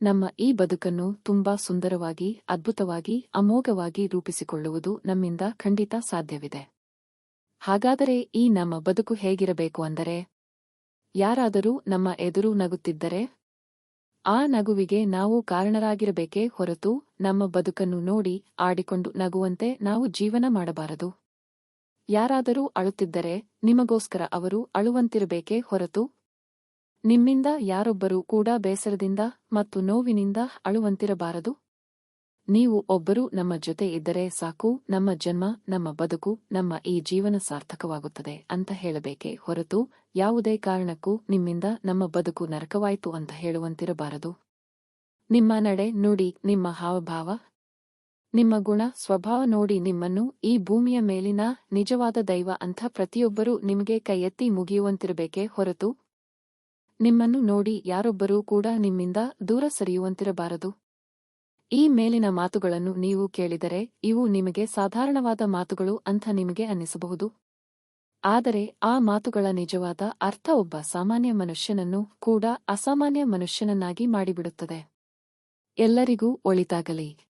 ನಮ್ಮ ಈ ಬದುಕನ್ನು ತುಂಬಾ ಸುಂದರವಾಗಿ, ಅದ್ಭುತವಾಗಿ, ಅಮೋಘವಾಗಿ ರೂಪಿಸಿಕೊಳ್ಳುವುದು ನಮ್ಮಿಂದ ಖಂಡಿತ ಸಾಧ್ಯವಿದೆ. ಹಾಗಾದರೆ ಈ ನಮ್ಮ ಬದುಕು ಹೇಗಿರಬೇಕು ಅಂದರೆ? ಯಾರಾದರೂ ನಮ್ಮ ಎದುರು ನಗುತ್ತಿದ್ದರೆ? ಆ ನಗುವಿಗೆ ನಾವು ಕಾರಣರಾಗಿರಬೇಕೇ ಹೊರತು ನಮ್ಮ ಬದುಕನ್ನು ನೋಡಿ ಆಡಿಕೊಂಡು ನಗುವಂತೆ ನಾವು ಜೀವನ ಮಾಡಬಾರದು. ಯಾರಾದರೂ ಅಳುತ್ತಿದ್ದರೆ, ನಿಮಗೋಸ್ಕರ ಅವರು ಅಳುವಂತಿರಬೇಕೇ ಹೊರತು ನಿಮ್ಮಿಂದ ಯಾರೊಬ್ಬರೂ ಕೂಡ ಬೇಸರದಿಂದ ಮತ್ತು ನೋವಿನಿಂದ ಅಳುವಂತಿರಬಾರದು. ನೀವು ಒಬ್ಬರು ನಮ್ಮ ಜೊತೆ ಇದ್ದರೆ ಸಾಕು, ನಮ್ಮ ಜನ್ಮ, ನಮ್ಮ ಬದುಕು, ನಮ್ಮ ಈ ಜೀವನ ಸಾರ್ಥಕವಾಗುತ್ತದೆ ಅಂತ ಹೇಳಬೇಕೆ ಹೊರತು ಯಾವುದೇ ಕಾರಣಕ್ಕೂ ನಿಮ್ಮಿಂದ ನಮ್ಮ ಬದುಕು ನರಕವಾಯಿತು ಅಂತ ಹೇಳುವಂತಿರಬಾರದು. ನಿಮ್ಮ ನಡೆ ನುಡಿ ನಿಮ್ಮ ಹಾವಭಾವ, ನಿಮ್ಮ ಗುಣ, ಸ್ವಭಾವ ನೋಡಿ ನಿಮ್ಮನ್ನು ಈ ಭೂಮಿಯ ಮೇಲಿನ ನಿಜವಾದ ದೈವ ಅಂಥ ಪ್ರತಿಯೊಬ್ಬರೂ ನಿಮಗೆ ಕೈಯೆತ್ತಿ ಮುಗಿಯುವಂತಿರಬೇಕೆ ಹೊರತು ನಿಮ್ಮನ್ನು ನೋಡಿ ಯಾರೊಬ್ಬರೂ ಕೂಡ ನಿಮ್ಮಿಂದ ದೂರ ಸರಿಯುವಂತಿರಬಾರದು. ಈ ಮೇಲಿನ ಮಾತುಗಳನ್ನು ನೀವು ಕೇಳಿದರೆ ಇವು ನಿಮಗೆ ಸಾಧಾರಣವಾದ ಮಾತುಗಳು ಅಂತ ನಿಮಗೆ ಅನ್ನಿಸಬಹುದು. ಆದರೆ ಆ ಮಾತುಗಳ ನಿಜವಾದ ಅರ್ಥ ಒಬ್ಬ ಸಾಮಾನ್ಯ ಮನುಷ್ಯನನ್ನು ಕೂಡ ಅಸಾಮಾನ್ಯ ಮನುಷ್ಯನನ್ನಾಗಿ ಮಾಡಿಬಿಡುತ್ತದೆ. ಎಲ್ಲರಿಗೂ ಒಳಿತಾಗಲಿ.